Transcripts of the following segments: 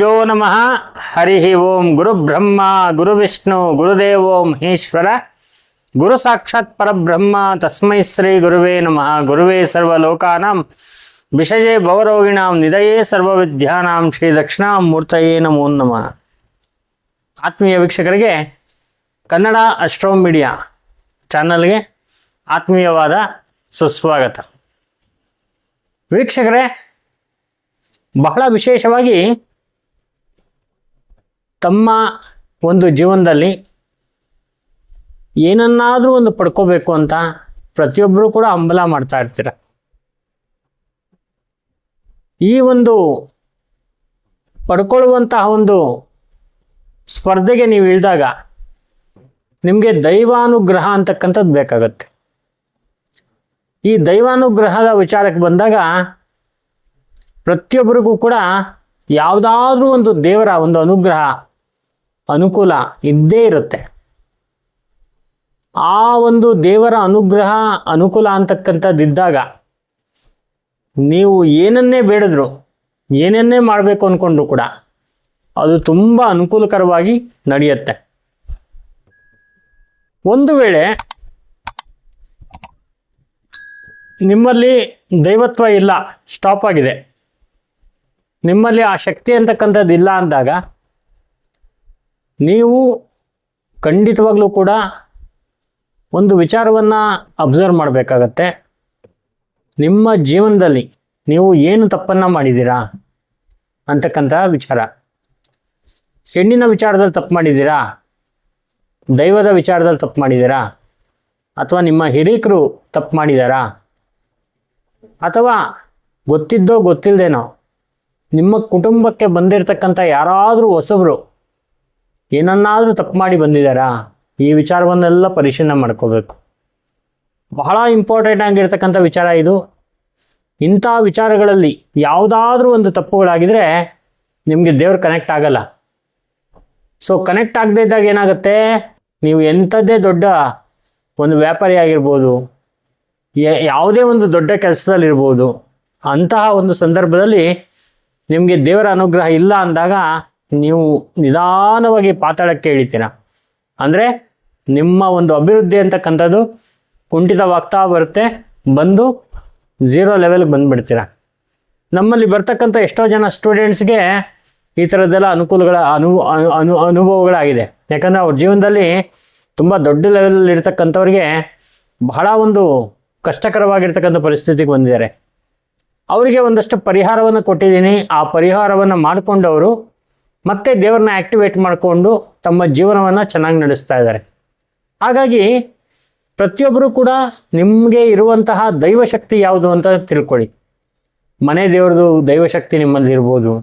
ಗುರುಭ್ಯೋ ನಮಃ. ಹರಿ ಓಂ ಗುರುಬ್ರಹ್ಮ ಗುರುವಿಷ್ಣು ಗುರುದೇವೋ ಮಹೇಶ್ವರ ಗುರು ಸಾಕ್ಷಾತ್ ಪರಬ್ರಹ್ಮ, ತಸ್ಮೈ ಶ್ರೀ ಗುರುವೇ ನಮಃ. ಗುರುವೇ ಸರ್ವಲೋಕಾನಾಂ, ವಿಷಯೇ ಭವರೋಗಿಣಾಂ ನಿಧಯೇ ಸರ್ವವಿದ್ಯಾನಾಂ, ಶ್ರೀ ದಕ್ಷಿಣಾಮೂರ್ತಯೇ ನಮೋ ನಮಃ. ಆತ್ಮೀಯ ವೀಕ್ಷಕರಿಗೆ ಕನ್ನಡ ಅಸ್ಟ್ರೋ ಮೀಡಿಯಾ ಚಾನಲ್ಗೆ ಆತ್ಮೀಯವಾದ ಸುಸ್ವಾಗತ. ವೀಕ್ಷಕರೇ, ಬಹಳ ವಿಶೇಷವಾಗಿ ತಮ್ಮ ಒಂದು ಜೀವನದಲ್ಲಿ ಏನನ್ನಾದರೂ ಒಂದು ಪಡ್ಕೋಬೇಕು ಅಂತ ಪ್ರತಿಯೊಬ್ಬರು ಕೂಡ ಹಂಬಲ ಮಾಡ್ತಾ ಇರ್ತೀರ. ಈ ಒಂದು ಪಡ್ಕೊಳ್ಳುವಂತಹ ಒಂದು ಸ್ಪರ್ಧೆಗೆ ನೀವು ಇಳಿದಾಗ ನಿಮಗೆ ದೈವಾನುಗ್ರಹ ಅಂತಕ್ಕಂಥದ್ದು ಬೇಕಾಗತ್ತೆ. ಈ ದೈವಾನುಗ್ರಹದ ವಿಚಾರಕ್ಕೆ ಬಂದಾಗ ಪ್ರತಿಯೊಬ್ಬರಿಗೂ ಕೂಡ ಯಾವುದಾದ್ರೂ ಒಂದು ದೇವರ ಒಂದು ಅನುಗ್ರಹ ಅನುಕೂಲ ಇದ್ದೇ ಇರುತ್ತೆ. ಆ ಒಂದು ದೇವರ ಅನುಗ್ರಹ ಅನುಕೂಲ ಅಂತಕ್ಕಂಥದ್ದಿದ್ದಾಗ ನೀವು ಏನನ್ನೇ ಬೇಡಿದ್ರು, ಏನನ್ನೇ ಮಾಡಬೇಕು ಅಂದ್ಕೊಂಡ್ರು ಕೂಡ ಅದು ತುಂಬ ಅನುಕೂಲಕರವಾಗಿ ನಡೆಯುತ್ತೆ. ಒಂದು ವೇಳೆ ನಿಮ್ಮಲ್ಲಿ ದೈವತ್ವ ಇಲ್ಲ ಸ್ಟಾಪ್ ಆಗಿದೆ. ನಿಮ್ಮಲ್ಲಿ ಆ ಶಕ್ತಿ ಅಂತಕ್ಕಂಥದ್ದು ಇಲ್ಲ ಅಂದಾಗ ನೀವು ಖಂಡಿತವಾಗಲೂ ಕೂಡ ಒಂದು ವಿಚಾರವನ್ನು ಅಬ್ಸರ್ವ್ ಮಾಡಬೇಕಾಗತ್ತೆ. ನಿಮ್ಮ ಜೀವನದಲ್ಲಿ ನೀವು ಏನು ತಪ್ಪನ್ನು ಮಾಡಿದ್ದೀರಾ ಅಂತಕ್ಕಂತಹ ವಿಚಾರ. ಹೆಣ್ಣಿನ ವಿಚಾರದಲ್ಲಿ ತಪ್ಪು ಮಾಡಿದ್ದೀರಾ? ದೈವದ ವಿಚಾರದಲ್ಲಿ ತಪ್ಪು ಮಾಡಿದ್ದೀರಾ? ಅಥವಾ ನಿಮ್ಮ ಹಿರೀಕರು ತಪ್ಪು ಮಾಡಿದ್ದಾರಾ? ಅಥವಾ ಗೊತ್ತಿದ್ದೋ ಗೊತ್ತಿಲ್ಲದೇನೋ ನಿಮ್ಮ ಕುಟುಂಬಕ್ಕೆ ಬಂದಿರತಕ್ಕಂಥ ಯಾರಾದರೂ ಹೊಸಬರು ಏನನ್ನಾದರೂ ತಪ್ಪು ಮಾಡಿ ಬಂದಿದ್ದಾರಾ? ಈ ವಿಚಾರವನ್ನೆಲ್ಲ ಪರಿಶೀಲನೆ ಮಾಡ್ಕೋಬೇಕು. ಬಹಳ ಇಂಪಾರ್ಟೆಂಟ್ ಆಗಿರ್ತಕ್ಕಂಥ ವಿಚಾರ ಇದು. ಇಂಥ ವಿಚಾರಗಳಲ್ಲಿ ಯಾವುದಾದ್ರೂ ಒಂದು ತಪ್ಪುಗಳಾಗಿದ್ರೆ ನಿಮಗೆ ದೇವ್ರು ಕನೆಕ್ಟ್ ಆಗಲ್ಲ. ಸೊ ಕನೆಕ್ಟ್ ಆಗದೇ ಇದ್ದಾಗ ಏನಾಗುತ್ತೆ? ನೀವು ಎಂಥದ್ದೇ ದೊಡ್ಡ ಒಂದು ವ್ಯಾಪಾರಿ ಆಗಿರ್ಬೋದು ಯಾವುದೇ ಒಂದು ದೊಡ್ಡ ಕೆಲಸದಲ್ಲಿರ್ಬೋದು, ಅಂತಹ ಒಂದು ಸಂದರ್ಭದಲ್ಲಿ ನಿಮಗೆ ದೇವರ ಅನುಗ್ರಹ ಇಲ್ಲ ಅಂದಾಗ ನೀವು ನಿಧಾನವಾಗಿ ಪಾತಾಳಕ್ಕೆ ಇಳಿತೀರ. ಅಂದರೆ ನಿಮ್ಮ ಒಂದು ಅಭಿವೃದ್ಧಿ ಅಂತಕ್ಕಂಥದ್ದು ಕುಂಠಿತವಾಗ್ತಾ ಬರುತ್ತೆ, ಬಂದು ಝೀರೋ ಲೆವೆಲ್ಗೆ ಬಂದುಬಿಡ್ತೀರ. ನಮ್ಮಲ್ಲಿ ಬರ್ತಕ್ಕಂಥ ಎಷ್ಟೋ ಜನ ಸ್ಟೂಡೆಂಟ್ಸ್ಗೆ ಈ ಥರದ್ದೆಲ್ಲ ಅನುಕೂಲಗಳ ಅನು ಅನು ಅನು, ಅನುಭವಗಳಾಗಿದೆ. ಯಾಕಂದರೆ ಅವ್ರ ಜೀವನದಲ್ಲಿ ತುಂಬ ದೊಡ್ಡ ಲೆವೆಲಲ್ಲಿ ಇರ್ತಕ್ಕಂಥವ್ರಿಗೆ ಬಹಳ ಒಂದು ಕಷ್ಟಕರವಾಗಿರ್ತಕ್ಕಂಥ ಪರಿಸ್ಥಿತಿಗೆ ಬಂದಿದ್ದಾರೆ. ಅವರಿಗೆ ಒಂದಷ್ಟು ಪರಿಹಾರವನ್ನು ಕೊಟ್ಟಿದ್ದೀನಿ. ಆ ಪರಿಹಾರವನ್ನು ಮಾಡಿಕೊಂಡವರು ಮತ್ತೆ ದೇವರನ್ನ ಆ್ಯಕ್ಟಿವೇಟ್ ಮಾಡಿಕೊಂಡು ತಮ್ಮ ಜೀವನವನ್ನು ಚೆನ್ನಾಗಿ ನಡೆಸ್ತಾ ಇದ್ದಾರೆ. ಹಾಗಾಗಿ ಪ್ರತಿಯೊಬ್ಬರು ಕೂಡ ನಿಮಗೆ ಇರುವಂತಹ ದೈವಶಕ್ತಿ ಯಾವುದು ಅಂತ ತಿಳ್ಕೊಳ್ಳಿ. ಮನೆ ದೇವ್ರದ್ದು ದೈವಶಕ್ತಿ ನಿಮ್ಮಲ್ಲಿ ಇರ್ಬೋದು.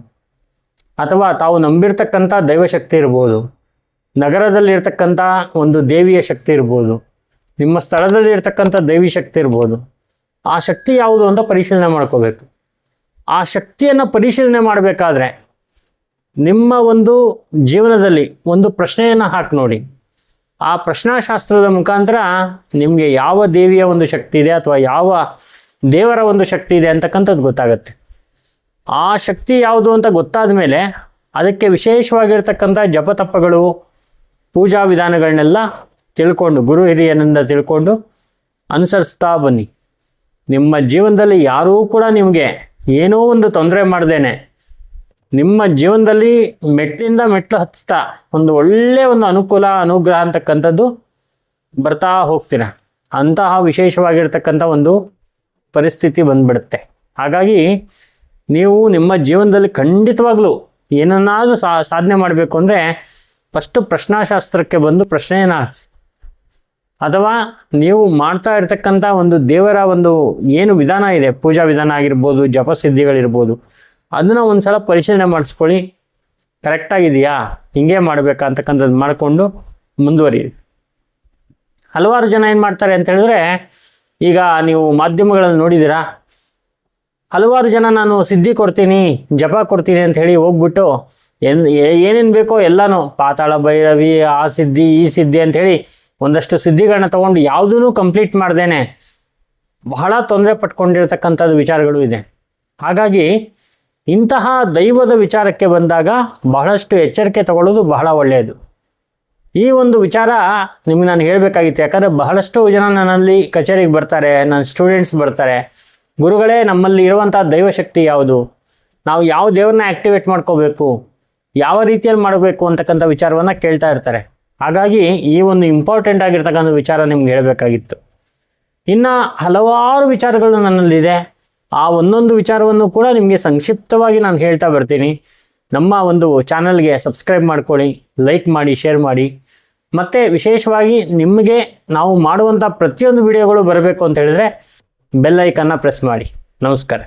ಅಥವಾ ತಾವು ನಂಬಿರ್ತಕ್ಕಂಥ ದೈವಶಕ್ತಿ ಇರ್ಬೋದು. ನಗರದಲ್ಲಿರ್ತಕ್ಕಂಥ ಒಂದು ದೇವಿಯ ಶಕ್ತಿ ಇರ್ಬೋದು. ನಿಮ್ಮ ಸ್ಥಳದಲ್ಲಿ ಇರ್ತಕ್ಕಂಥ ದೈವಿ ಶಕ್ತಿ ಇರ್ಬೋದು. ಆ ಶಕ್ತಿ ಯಾವುದು ಅಂತ ಪರಿಶೀಲನೆ ಮಾಡ್ಕೋಬೇಕು. ಆ ಶಕ್ತಿಯನ್ನು ಪರಿಶೀಲನೆ ಮಾಡಬೇಕಾದ್ರೆ ನಿಮ್ಮ ಒಂದು ಜೀವನದಲ್ಲಿ ಒಂದು ಪ್ರಶ್ನೆಯನ್ನು ಹಾಕಿ ನೋಡಿ. ಆ ಪ್ರಶ್ನಾಶಾಸ್ತ್ರದ ಮುಖಾಂತರ ನಿಮಗೆ ಯಾವ ದೇವಿಯ ಒಂದು ಶಕ್ತಿ ಇದೆ ಅಥವಾ ಯಾವ ದೇವರ ಒಂದು ಶಕ್ತಿ ಇದೆ ಅಂತಕ್ಕಂಥದ್ದು ಗೊತ್ತಾಗುತ್ತೆ. ಆ ಶಕ್ತಿ ಯಾವುದು ಅಂತ ಗೊತ್ತಾದ ಮೇಲೆ ಅದಕ್ಕೆ ವಿಶೇಷವಾಗಿರ್ತಕ್ಕಂಥ ಜಪತಪ್ಪಗಳು ಪೂಜಾ ವಿಧಾನಗಳನ್ನೆಲ್ಲ ತಿಳ್ಕೊಂಡು, ಗುರು ಹಿರಿಯನಿಂದ ತಿಳ್ಕೊಂಡು ಅನುಸರಿಸ್ತಾ ಬನ್ನಿ. ನಿಮ್ಮ ಜೀವನದಲ್ಲಿ ಯಾರೂ ಕೂಡ ನಿಮಗೆ ಏನೋ ಒಂದು ತೊಂದರೆ ಮಾಡ್ದೇನೆ ನಿಮ್ಮ ಜೀವನದಲ್ಲಿ ಮೆಟ್ಲಿಂದ ಮೆಟ್ಲು ಹತ್ತಾ ಒಂದು ಒಳ್ಳೆಯ ಒಂದು ಅನುಕೂಲ, ಅನುಗ್ರಹ ಅಂತಕ್ಕಂಥದ್ದು ಬರ್ತಾ ಹೋಗ್ತೀರ? ಅಂತಹ ವಿಶೇಷವಾಗಿರ್ತಕ್ಕಂಥ ಒಂದು ಪರಿಸ್ಥಿತಿ ಬಂದ್ಬಿಡುತ್ತೆ. ಹಾಗಾಗಿ ನೀವು ನಿಮ್ಮ ಜೀವನದಲ್ಲಿ ಖಂಡಿತವಾಗ್ಲೂ ಏನನ್ನಾದರೂ ಸಾಧನೆ ಮಾಡಬೇಕು ಅಂದರೆ ಫಸ್ಟು ಪ್ರಶ್ನಾಶಾಸ್ತ್ರಕ್ಕೆ ಬಂದು ಪ್ರಶ್ನೆಯನ್ನು ಹಾಕಿಸಿ. ಅಥವಾ ನೀವು ಮಾಡ್ತಾ ಇರ್ತಕ್ಕಂಥ ಒಂದು ದೇವರ ಒಂದು ಏನು ವಿಧಾನ ಇದೆ? ಪೂಜಾ ವಿಧಾನ ಆಗಿರ್ಬೋದು, ಜಪಸಿದ್ಧಿಗಳಿರ್ಬೋದು ಅದನ್ನು ಒಂದು ಸಲ ಪರಿಶೀಲನೆ ಮಾಡಿಸ್ಕೊಳ್ಳಿ. ಕರೆಕ್ಟಾಗಿದೆಯಾ ಹಿಂಗೆ ಮಾಡಬೇಕಾ ಅಂತಕ್ಕಂಥದ್ದು ಮಾಡಿಕೊಂಡು ಮುಂದುವರಿ. ಹಲವಾರು ಜನ ಏನು ಮಾಡ್ತಾರೆ ಅಂತ ಹೇಳಿದ್ರೆ, ಈಗ ನೀವು ಮಾಧ್ಯಮಗಳಲ್ಲಿ ನೋಡಿದ್ದೀರಾ? ಹಲವಾರು ಜನ ನಾನು ಸಿದ್ಧಿ ಕೊಡ್ತೀನಿ, ಜಪ ಕೊಡ್ತೀನಿ ಅಂತ ಹೇಳಿ ಹೋಗ್ಬಿಟ್ಟು ಎನ್ ಏನೇನು ಬೇಕೋ ಎಲ್ಲನೂ, ಪಾತಾಳ ಭೈರವಿ, ಆ ಸಿದ್ಧಿ, ಈ ಸಿದ್ಧಿ ಹೇಳಿ ಒಂದಷ್ಟು ಸಿದ್ಧಿಗಳನ್ನ ತಗೊಂಡು ಯಾವುದೂ ಕಂಪ್ಲೀಟ್ ಮಾಡ್ದೇನೆ. ಬಹಳ ತೊಂದರೆ ಪಟ್ಕೊಂಡಿರ್ತಕ್ಕಂಥದ್ದು ವಿಚಾರಗಳು ಇದೆ. ಹಾಗಾಗಿ ಇಂತಹ ದೈವದ ವಿಚಾರಕ್ಕೆ ಬಂದಾಗ ಬಹಳಷ್ಟು ಎಚ್ಚರಿಕೆ ತಗೊಳ್ಳೋದು ಬಹಳ ಒಳ್ಳೆಯದು. ಈ ಒಂದು ವಿಚಾರ ನಿಮ್ಗೆ ನಾನು ಹೇಳಬೇಕಾಗಿತ್ತು. ಯಾಕಂದರೆ ಬಹಳಷ್ಟು ಜನ ನನ್ನಲ್ಲಿ ಕಚೇರಿಗೆ ಬರ್ತಾರೆ, ನನ್ನ ಸ್ಟೂಡೆಂಟ್ಸ್ ಬರ್ತಾರೆ. ಗುರುಗಳೇ, ನಮ್ಮಲ್ಲಿ ಇರುವಂಥ ದೈವಶಕ್ತಿ ಯಾವುದು? ನಾವು ಯಾವ ದೇವ್ರನ್ನ ಆ್ಯಕ್ಟಿವೇಟ್ ಮಾಡ್ಕೋಬೇಕು? ಯಾವ ರೀತಿಯಲ್ಲಿ ಮಾಡಬೇಕು ಅಂತಕ್ಕಂಥ ವಿಚಾರವನ್ನು ಕೇಳ್ತಾ ಇರ್ತಾರೆ. ಹಾಗಾಗಿ ಈ ಒಂದು ಇಂಪಾರ್ಟೆಂಟ್ ಆಗಿರ್ತಕ್ಕಂಥ ವಿಚಾರ ನಿಮ್ಗೆ ಹೇಳಬೇಕಾಗಿತ್ತು. ಇನ್ನು ಹಲವಾರು ವಿಚಾರಗಳು ನನ್ನಲ್ಲಿದೆ. ಆ ಒಂದೊಂದು ವಿಚಾರವನ್ನು ಕೂಡ ನಿಮಗೆ ಸಂಕ್ಷಿಪ್ತವಾಗಿ ನಾನು ಹೇಳ್ತಾ ಬರ್ತೀನಿ. ನಮ್ಮ ಒಂದು ಚಾನಲ್ಗೆ ಸಬ್ಸ್ಕ್ರೈಬ್ ಮಾಡ್ಕೊಳ್ಳಿ, ಲೈಕ್ ಮಾಡಿ, ಶೇರ್ ಮಾಡಿ. ಮತ್ತು ವಿಶೇಷವಾಗಿ ನಿಮಗೆ ನಾವು ಮಾಡುವಂಥ ಪ್ರತಿಯೊಂದು ವಿಡಿಯೋಗಳು ಬರಬೇಕು ಅಂತ ಹೇಳಿದ್ರೆ ಬೆಲ್ ಪ್ರೆಸ್ ಮಾಡಿ. ನಮಸ್ಕಾರ.